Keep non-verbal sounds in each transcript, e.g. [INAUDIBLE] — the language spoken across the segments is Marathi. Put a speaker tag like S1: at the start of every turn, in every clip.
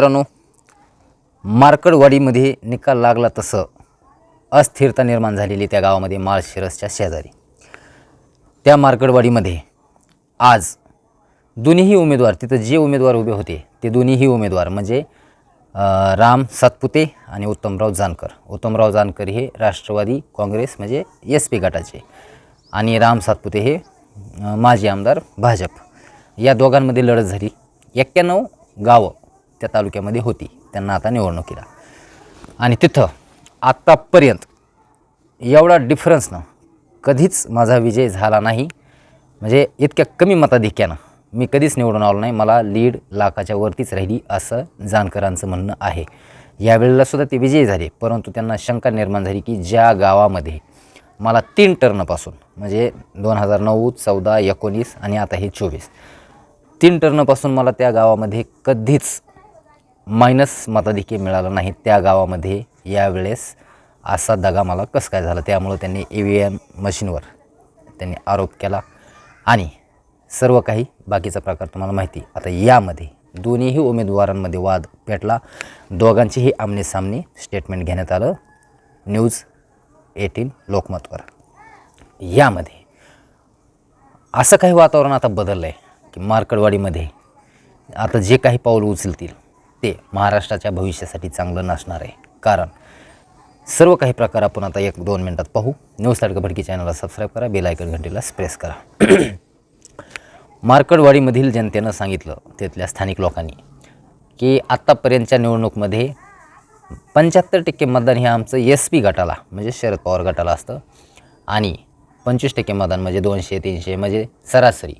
S1: मित्रांनो मार्कडवाडीमध्ये निकाल लागला तसं. अस्थिरता निर्माण झालेली त्या गावामध्ये माळशिरसच्या शेजारी. त्या मार्कडवाडीमध्ये आज दोन्हीही उमेदवार तिथं जे उमेदवार उभे होते ते दोन्हीही उमेदवार म्हणजे राम सातपुते आणि उत्तमराव जानकर. उत्तमराव जानकर हे राष्ट्रवादी काँग्रेस म्हणजे एस पी गटाचे आणि राम सातपुते हे माजी आमदार भाजप. या दोघांमध्ये लढत झाली. एक्क्याण्णव गावं त्या तालुक्यामध्ये होती. त्यांना आता निवडणुकीला आणि तिथं आत्तापर्यंत एवढा डिफरन्सनं कधीच माझा विजय झाला नाही. म्हणजे इतक्या कमी मताधिक्यानं मी कधीच निवडून आलो नाही. मला लीड लाखाच्या वरतीच राहिली असं जानकरांचं म्हणणं आहे. यावेळेला सुद्धा ते विजयी झाले. परंतु त्यांना शंका निर्माण झाली की ज्या गावामध्ये मला तीन टर्नपासून म्हणजे दोन हजार नऊ चौदा एकोणीस आणि आता हे चोवीस तीन टर्नपासून मला त्या गावामध्ये कधीच मायनस मताधिक्य मिळालं नाही त्या गावामध्ये यावेळेस असा दगा मला कसं काय झाला? त्यामुळं त्यांनी ई व्ही एम मशीनवर त्यांनी आरोप केला. आणि सर्व काही बाकीचा प्रकार तुम्हाला माहिती. आता यामध्ये दोन्हीही उमेदवारांमध्ये वाद पेटला. दोघांचीही आमनेसामने स्टेटमेंट घेण्यात आलं. न्यूज एटीन लोकमतवर. यामध्ये असं काही वातावरण आता बदललं आहे की मार्कडवाडीमध्ये आता जे काही पाऊल उचलतील ते महाराष्ट्राच्या भविष्यासाठी चांगलं नसणार आहे. कारण सर्व काही प्रकार आपण आता एक दोन मिनटात पाहू. न्यूज तारखा भडकी चॅनलला सबस्क्राईब करा बेल आयकन घंटीला प्रेस करा. [CLEARS THROAT] मार्कडवाडीमधील जनतेनं सांगितलं तिथल्या स्थानिक लोकांनी की आत्तापर्यंतच्या निवडणूकमध्ये पंच्याहत्तर टक्के मतदान हे आमचं एस पी गटाला म्हणजे शरद पवार गटाला असतं. आणि पंचवीस टक्के मतदान म्हणजे दोनशे तीनशे म्हणजे सरासरी.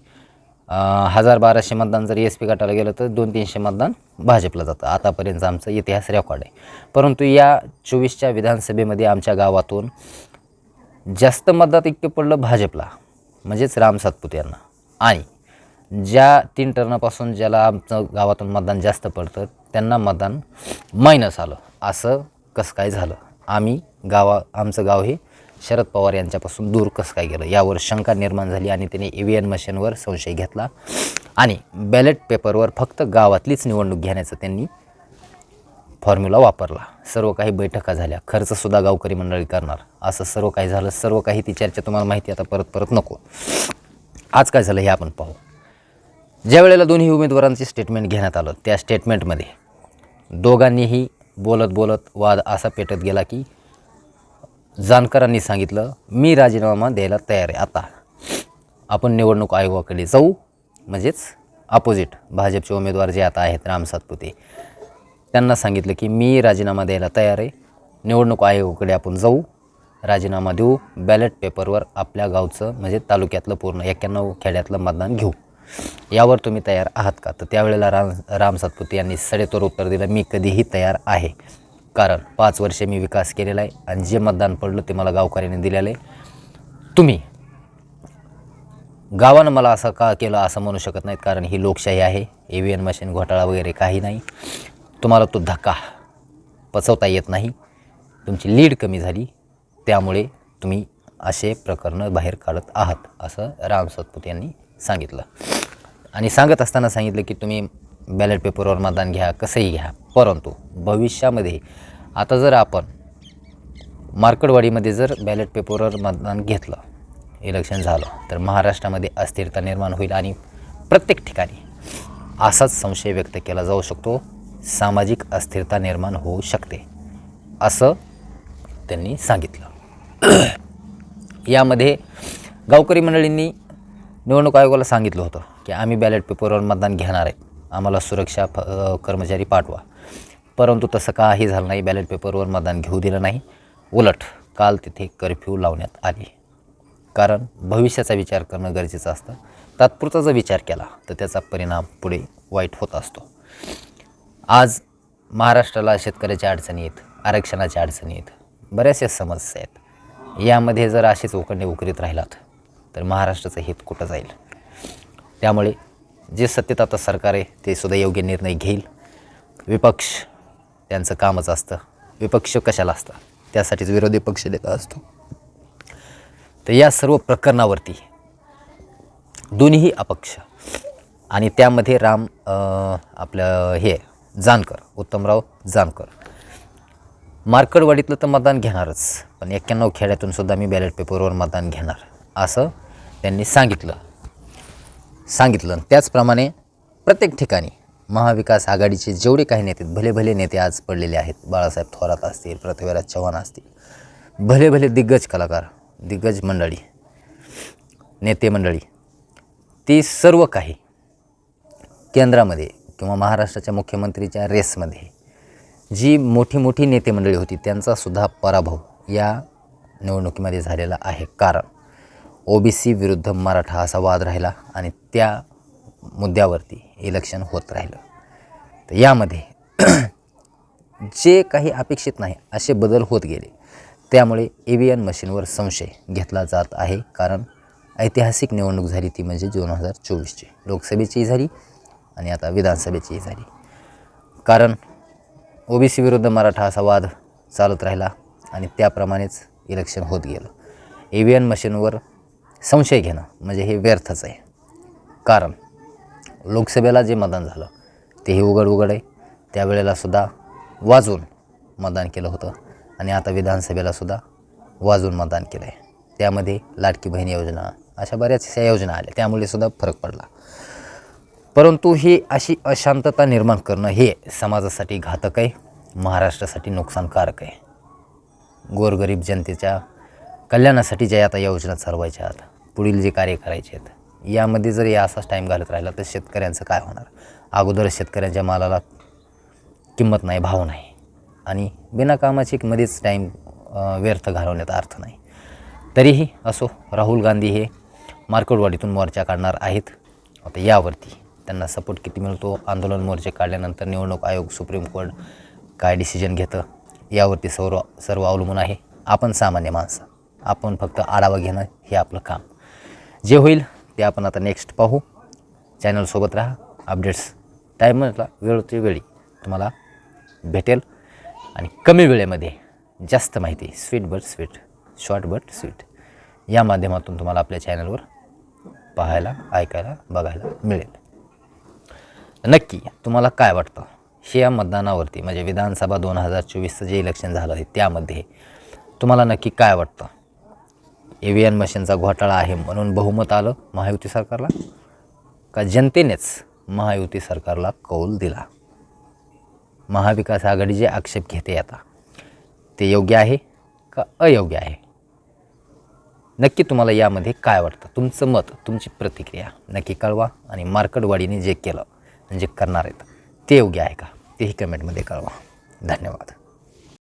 S1: हजार बाराशे मतदान जर एस पी गटाला गेलं तर दोन तीनशे मतदान भाजपला जातं. आतापर्यंत आमचं इतिहास रेकॉर्ड आहे. परंतु या चोवीसच्या विधानसभेमध्ये आमच्या गावातून जास्त मतदात इतकं पडलं भाजपला म्हणजेच राम सातपुते यांना. आणि ज्या तीन टर्नापासून ज्याला आमचं गावातून मतदान जास्त पडतं त्यांना मतदान मायनस आलं. असं कसं काय झालं? आम्ही गावा आमचं गाव हे शरद पवार यांच्यापासून दूर कसं काय गेलं? यावर शंका निर्माण झाली आणि त्यांनी ई व्ही एन मशीनवर संशय घेतला. आणि बॅलेट पेपरवर फक्त गावातलीच निवडणूक घेण्याचं त्यांनी फॉर्म्युला वापरला. सर्व काही बैठका झाल्या. खर्चसुद्धा गावकरी मंडळी करणार. असं सर्व काही झालं. सर्व काही ती चर्चा तुम्हाला माहिती आता परत परत नको. आज काय झालं हे आपण पाहू. ज्या वेळेला दोन्ही उमेदवारांचे स्टेटमेंट घेण्यात आलं त्या स्टेटमेंटमध्ये दोघांनीही बोलत बोलत वाद असा पेटत गेला की जानकरांनी सांगितलं मी राजीनामा द्यायला तयार आहे. आता आपण निवडणूक आयोगाकडे जाऊ. म्हणजेच अपोजिट भाजपचे उमेदवार जे आता आहेत राम सातपुते त्यांना सांगितलं की मी राजीनामा द्यायला तयार आहे. निवडणूक आयोगाकडे आपण जाऊ. राजीनामा देऊ. बॅलेट पेपरवर आपल्या गावचं म्हणजे तालुक्यातलं पूर्ण एक्क्याण्णव खेड्यातलं मतदान घेऊ. यावर तुम्ही तयार आहात का? तर त्यावेळेला राम राम सातपुते यांनी सडेतोड उत्तर दिलं मी कधीही तयार आहे. कारण पाच वर्षे मी विकास केलेला आहे आणि जे मतदान पडलं ते मला गावकऱ्यांनी दिलेलं आहे. तुम्ही गावानं मला असं का केलं असं म्हणू शकत नाहीत कारण ही लोकशाही आहे. ई व्ही एन मशीन घोटाळा वगैरे काही नाही. तुम्हाला तो धक्का पचवता येत नाही. तुमची लीड कमी झाली. त्यामुळे तुम्ही असे प्रकरणं बाहेर काढत आहात असं राम सतपुते यांनी सांगितलं. आणि सांगत असताना सांगितलं की तुम्ही बॅलेट पेपरवर मतदान घ्या कसंही घ्या. परंतु भविष्यामध्ये आता जर आपण मार्कडवाडीमध्ये जर बॅलेट पेपरवर मतदान घेतलं इलेक्शन झालं तर महाराष्ट्रामध्ये अस्थिरता निर्माण होईल आणि प्रत्येक ठिकाणी असाच संशय व्यक्त केला जाऊ शकतो सामाजिक अस्थिरता निर्माण होऊ शकते असं त्यांनी सांगितलं. [CLEARS THROAT] यामध्ये गावकरी मंडळींनी निवडणूक आयोगाला सांगितलं होतं की आम्ही बॅलेट पेपरवर मतदान घेणार आहे. आम्हाला सुरक्षा फ कर्मचारी पाठवा. परंतु तसं काही झालं नाही. बॅलेट पेपरवर मतदान घेऊ दिलं नाही. उलट काल तिथे कर्फ्यू लावण्यात आली. कारण भविष्याचा विचार करणं गरजेचं असतं. तात्पुरता जर विचार केला तर त्याचा परिणाम पुढे वाईट होत असतो. आज महाराष्ट्राला शेतकऱ्याच्या अडचणी आहेत आरक्षणाच्या अडचणी आहेत बऱ्याचशा समस्या आहेत. यामध्ये जर असेच उकडणे उकरीत राहिलात तर महाराष्ट्राचं हित कुठं जाईल? त्यामुळे जे सत्तेत आता सरकार आहे ते सुद्धा योग्य निर्णय घेईल. विपक्ष त्यांचं कामच असतं. विपक्ष कशाला असतं? त्यासाठीच विरोधी पक्ष नेता असतो. तर या सर्व प्रकरणावरती दोन्हीही अपक्ष आणि त्यामध्ये राम आपलं हे जानकर उत्तमराव जानकर. मार्कडवाडीतलं तर मतदान घेणारच पण एक्क्याण्णव खेड्यातून सुद्धा मी बॅलेट पेपरवर मतदान घेणार असं त्यांनी सांगितलं. सांगितलं. आणि त्याचप्रमाणे प्रत्येक ठिकाणी महाविकास आघाडीचे जेवढे काही नेते भले भले नेते आज पडलेले आहेत बाळासाहेब थोरात असतील पृथ्वीराज चव्हाण असतील भले भले दिग्गज कलाकार दिग्गज मंडळी नेते मंडळी ती सर्व काही केंद्रामध्ये किंवा महाराष्ट्राच्या मुख्यमंत्रीच्या रेसमध्ये जी मोठी मोठी नेते मंडळी होती त्यांचासुद्धा पराभव या निवडणुकीमध्ये झालेला आहे. कारण ओबीसी विरुद्ध मराठा असा वाद राहिला आणि त्या मुद्द्यावरती इलेक्शन होत राहिलं. तर यामध्ये [CLEARS THROAT] जे काही अपेक्षित नाही असे बदल होत गेले. त्यामुळे ई व्ही एन मशीनवर संशय घेतला जात आहे. कारण ऐतिहासिक निवडणूक झाली ती म्हणजे दोन हजार चोवीसची. लोकसभेचीही झाली आणि आता विधानसभेचीही झाली. कारण ओबीसी विरुद्ध मराठा असा वाद चालत राहिला आणि त्याप्रमाणेच इलेक्शन होत गेलं. ई व्ही एन मशीनवर संशय घेणं म्हणजे हे व्यर्थच आहे. कारण लोकसभेला जे मतदान झालं तेही उघड उघड आहे त्यावेळेलासुद्धा वाजून मतदान केलं होतं आणि आता विधानसभेलासुद्धा वाजून मतदान केलं आहे त्यामध्ये लाडकी बहीण योजना अशा बऱ्याचशा योजना आल्या. त्यामुळे सुद्धा फरक पडला. परंतु ही अशी अशांतता निर्माण करणं हे समाजासाठी घातक आहे. महाराष्ट्रासाठी नुकसानकारक आहे. गोरगरीब जनतेच्या कल्याणासाठी ज्या आता योजना चालवायच्या आहेत पुढील जे कार्य करायचे आहेत यामध्ये जर या असाच टाईम घालत राहिला तर शेतकऱ्यांचं काय होणार? अगोदर शेतकऱ्यांच्या मालाला किंमत नाही भाव नाही. आणि बिनाकामाची मध्येच टाईम व्यर्थ घालवण्यात अर्थ नाही. तरीही असो राहुल गांधी हे मार्केटवाडीतून मोर्चा काढणार आहेत. आता यावरती त्यांना सपोर्ट किती मिळतो? आंदोलन मोर्चे काढल्यानंतर निवडणूक आयोग सुप्रीम कोर्ट काय डिसिजन घेतं? यावरती सर्व सर्व अवलंबून आहे. आपण सामान्य माणसं. आपण फक्त आढावा घेणं हे आपलं काम. जे होईल ते आपण आता नेक्स्ट पाहू. चॅनलसोबत राहा. अपडेट्स टायमला वेळोच्या वेळी तुम्हाला भेटेल. आणि कमी वेळेमध्ये जास्त माहिती sweet but sweet short but sweet या माध्यमातून तुम्हाला आपल्या चॅनलवर पाहायला ऐकायला बघायला मिळेल. नक्की तुम्हाला काय वाटतं? हे या मतदानावरती म्हणजे विधानसभा दोन हजार चोवीसचं जे इलेक्शन झालं आहे त्यामध्ये तुम्हाला नक्की काय वाटतं? ए व्ही एन मशीनचा घोटाळा आहे म्हणून बहुमत आलं महायुती सरकारला. का जनतेनेच महायुती सरकारला कौल दिला. महाविकास आघाडी जे आक्षेप घेते आता ते योग्य आहे का अयोग्य आहे? नक्की तुम्हाला यामध्ये काय वाटतं? तुमचं मत तुमची प्रतिक्रिया नक्की कळवा आणि मार्केटवाडीने जे केलं म्हणजे करणार आहेत ते योग्य आहे का? तेही कमेंटमध्ये कळवा. धन्यवाद.